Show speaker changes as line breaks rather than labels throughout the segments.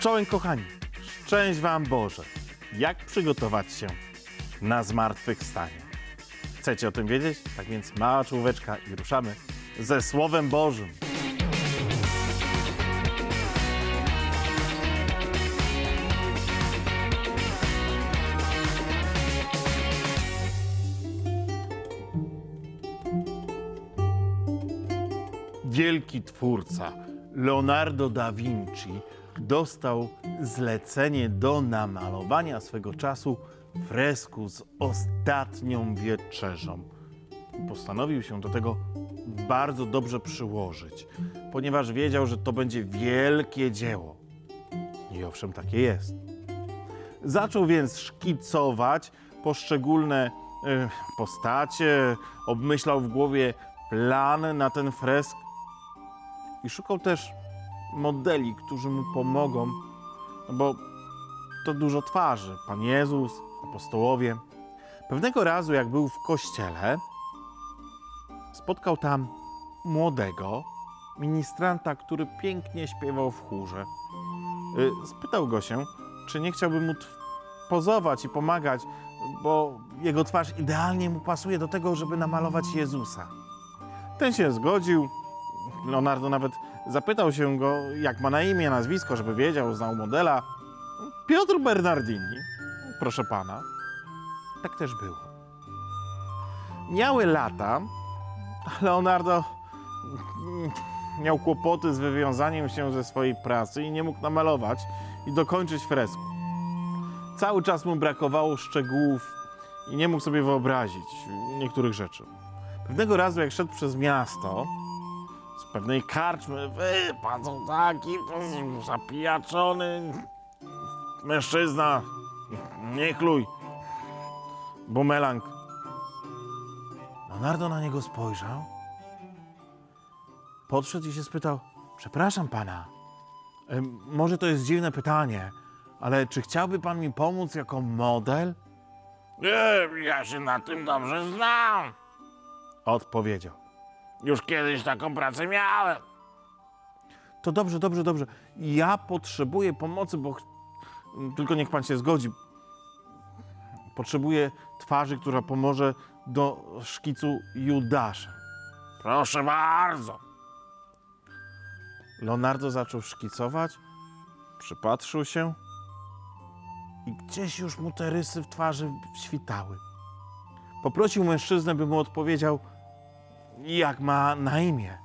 Czołem kochani, szczęść Wam Boże. Jak przygotować się na zmartwychwstanie? Chcecie o tym wiedzieć? Tak więc mała czołóweczka i ruszamy ze Słowem Bożym. Wielki twórca Leonardo da Vinci dostał zlecenie do namalowania swego czasu fresku z ostatnią wieczerzą. Postanowił się do tego bardzo dobrze przyłożyć, ponieważ wiedział, że to będzie wielkie dzieło. I owszem, takie jest. Zaczął więc szkicować poszczególne e, postacie, obmyślał w głowie plan na ten fresk i szukał też modeli, którzy mu pomogą, no bo to dużo twarzy. Pan Jezus, apostołowie. Pewnego razu, jak był w kościele, spotkał tam młodego ministranta, który pięknie śpiewał w chórze. Y, Spytał go się, czy nie chciałby mu pozować i pomagać, bo jego twarz idealnie mu pasuje do tego, żeby namalować Jezusa. Ten się zgodził. Leonardo nawet zapytał się go, jak ma na imię, nazwisko, żeby wiedział, znał modela. Piotr Bernardini. Proszę pana. Tak też było. Miały lata. a Leonardo miał kłopoty z wywiązaniem się ze swojej pracy i nie mógł namalować i dokończyć fresku. Cały czas mu brakowało szczegółów i nie mógł sobie wyobrazić niektórych rzeczy. Pewnego razu, jak szedł przez miasto, z pewnej karczmy, wy, pan są taki zapijaczony mężczyzna, nie chluj, bumelang. Leonardo na niego spojrzał, podszedł i się spytał, przepraszam pana, może to jest dziwne pytanie, ale czy chciałby pan mi pomóc jako model?
Nie, ja się na tym dobrze znam.
Odpowiedział.
Już kiedyś taką pracę miałem.
To dobrze, dobrze, dobrze. Ja potrzebuję pomocy, bo ch- tylko niech pan się zgodzi. Potrzebuję twarzy, która pomoże do szkicu Judasza.
Proszę bardzo.
Leonardo zaczął szkicować, przypatrzył się i gdzieś już mu te rysy w twarzy świtały. Poprosił mężczyznę, by mu odpowiedział, jak ma na imię.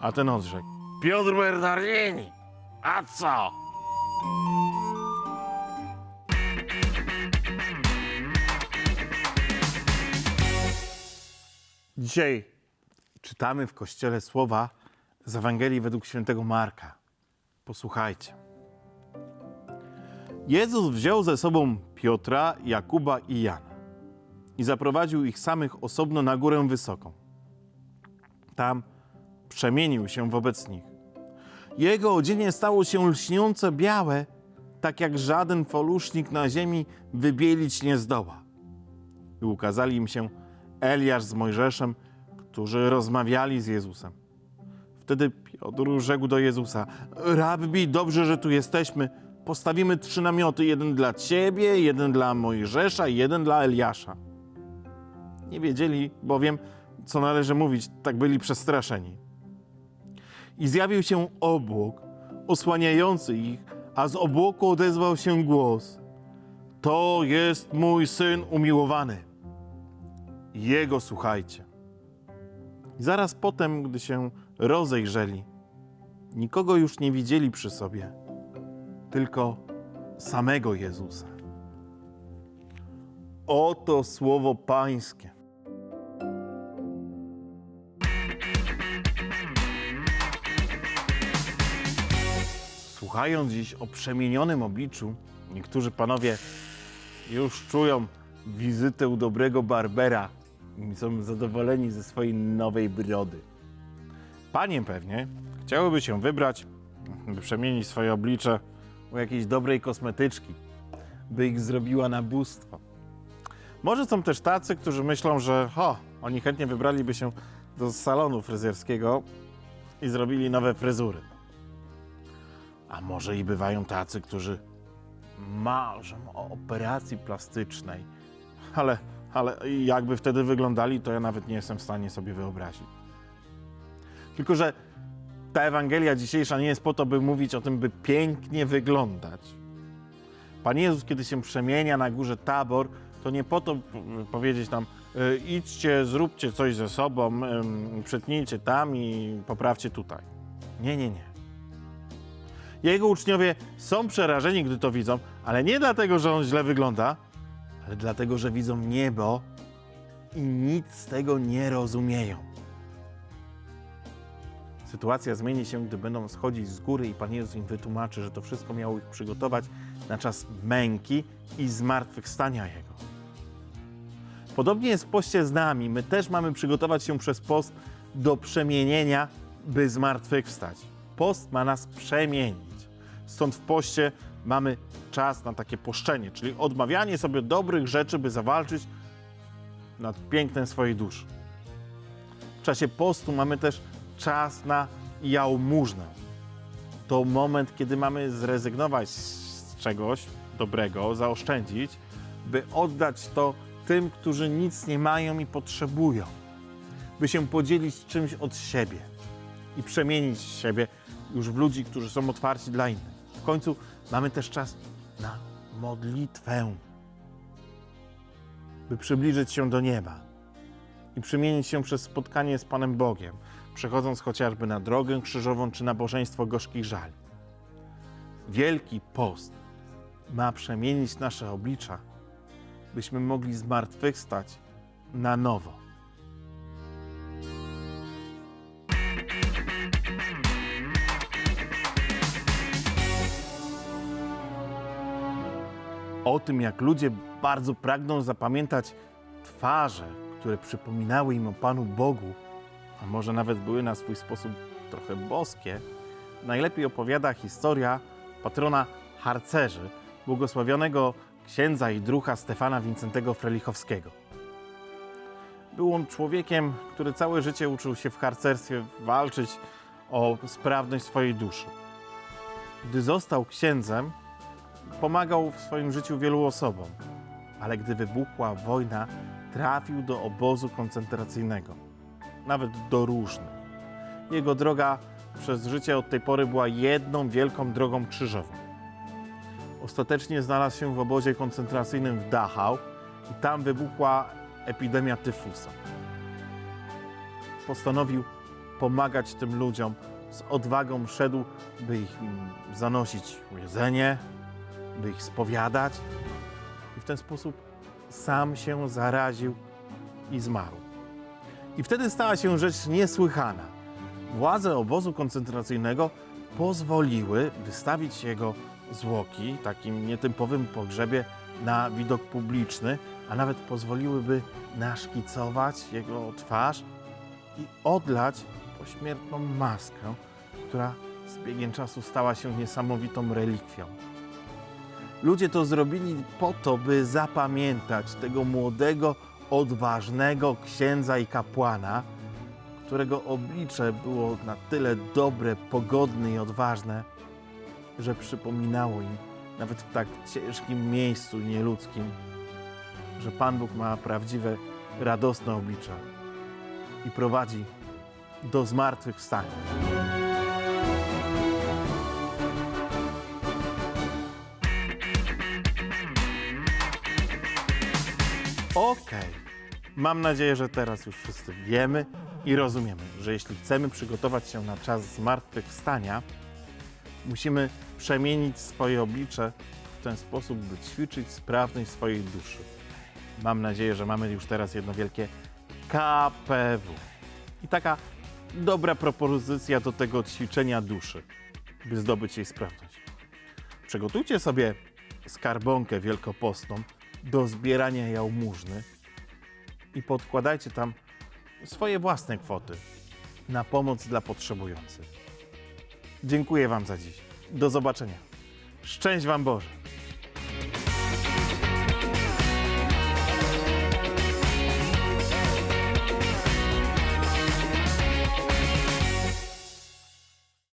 A ten odrzekł.
Piotr Bernardini. A co?
Dzisiaj czytamy w kościele słowa z Ewangelii według świętego Marka. Posłuchajcie. Jezus wziął ze sobą Piotra, Jakuba i Jana i zaprowadził ich samych osobno na górę wysoką. Tam przemienił się wobec nich. Jego odzienie stało się lśniące białe, tak jak żaden folusznik na ziemi wybielić nie zdoła i ukazali im się Eliasz z Mojżeszem, którzy rozmawiali z Jezusem. Wtedy Piotr rzekł do Jezusa: Rabbi, dobrze, że tu jesteśmy. Postawimy trzy namioty: jeden dla ciebie, jeden dla Mojżesza i jeden dla Eliasza. Nie wiedzieli bowiem, co należy mówić, tak byli przestraszeni. I zjawił się obłok osłaniający ich, a z obłoku odezwał się głos: To jest mój syn umiłowany. Jego słuchajcie. I zaraz potem, gdy się rozejrzeli, nikogo już nie widzieli przy sobie, tylko samego Jezusa. Oto słowo Pańskie. Słuchając dziś o przemienionym obliczu, niektórzy panowie już czują wizytę u dobrego barbera i są zadowoleni ze swojej nowej brody. Panie pewnie chciałyby się wybrać, by przemienić swoje oblicze u jakiejś dobrej kosmetyczki, by ich zrobiła na bóstwo. Może są też tacy, którzy myślą, że ho, oni chętnie wybraliby się do salonu fryzjerskiego i zrobili nowe fryzury. A może i bywają tacy, którzy marzą o operacji plastycznej. Ale, ale jakby wtedy wyglądali, to ja nawet nie jestem w stanie sobie wyobrazić. Tylko, że ta Ewangelia dzisiejsza nie jest po to, by mówić o tym, by pięknie wyglądać. Pan Jezus, kiedy się przemienia na górze Tabor, to nie po to powiedzieć nam, y, idźcie, zróbcie coś ze sobą, przetnijcie tam i poprawcie tutaj. Nie, nie, nie. Jego uczniowie są przerażeni, gdy to widzą, ale nie dlatego, że on źle wygląda, ale dlatego, że widzą niebo i nic z tego nie rozumieją. Sytuacja zmieni się, gdy będą schodzić z góry i Pan Jezus im wytłumaczy, że to wszystko miało ich przygotować na czas męki i zmartwychwstania Jego. Podobnie jest w poście z nami. My też mamy przygotować się przez post do przemienienia, by zmartwychwstać. Post ma nas przemienić. Stąd w poście mamy czas na takie poszczenie, czyli odmawianie sobie dobrych rzeczy, by zawalczyć nad pięknem swojej duszy. W czasie postu mamy też czas na jałmużnę. To moment, kiedy mamy zrezygnować z czegoś dobrego, zaoszczędzić, by oddać to tym, którzy nic nie mają i potrzebują. By się podzielić czymś od siebie i przemienić siebie już w ludzi, którzy są otwarci dla innych. W końcu mamy też czas na modlitwę, by przybliżyć się do nieba i przemienić się przez spotkanie z Panem Bogiem, przechodząc chociażby na drogę krzyżową czy nabożeństwo gorzkich żali. Wielki post ma przemienić nasze oblicza, byśmy mogli zmartwychwstać na nowo. O tym, jak ludzie bardzo pragną zapamiętać twarze, które przypominały im o Panu Bogu, a może nawet były na swój sposób trochę boskie, najlepiej opowiada historia patrona harcerzy, błogosławionego księdza i drucha Stefana Wincentego Frelichowskiego. Był on człowiekiem, który całe życie uczył się w harcerstwie walczyć o sprawność swojej duszy. Gdy został księdzem, pomagał w swoim życiu wielu osobom, ale gdy wybuchła wojna, trafił do obozu koncentracyjnego, nawet do różnych. Jego droga przez życie od tej pory była jedną wielką drogą krzyżową. Ostatecznie znalazł się w obozie koncentracyjnym w Dachau i tam wybuchła epidemia tyfusa. Postanowił pomagać tym ludziom, z odwagą szedł, by ich zanosić jedzenie, by ich spowiadać i w ten sposób sam się zaraził i zmarł. I wtedy stała się rzecz niesłychana. Władze obozu koncentracyjnego pozwoliły wystawić jego zwłoki takim nietypowym pogrzebie na widok publiczny, a nawet pozwoliłyby naszkicować jego twarz i odlać pośmiertną maskę, która z biegiem czasu stała się niesamowitą relikwią. Ludzie to zrobili po to, by zapamiętać tego młodego, odważnego księdza i kapłana, którego oblicze było na tyle dobre, pogodne i odważne, że przypominało im, nawet w tak ciężkim miejscu nieludzkim, że Pan Bóg ma prawdziwe, radosne oblicze i prowadzi do zmartwychwstania. Okej. Mam nadzieję, że teraz już wszyscy wiemy i rozumiemy, że jeśli chcemy przygotować się na czas zmartwychwstania, musimy przemienić swoje oblicze w ten sposób, by ćwiczyć sprawność swojej duszy. Mam nadzieję, że mamy już teraz jedno wielkie KPW. I taka dobra propozycja do tego ćwiczenia duszy, by zdobyć jej sprawność. Przygotujcie sobie skarbonkę wielkopostną do zbierania jałmużny i podkładajcie tam swoje własne kwoty na pomoc dla potrzebujących. Dziękuję Wam za dziś. Do zobaczenia. Szczęść Wam Boże.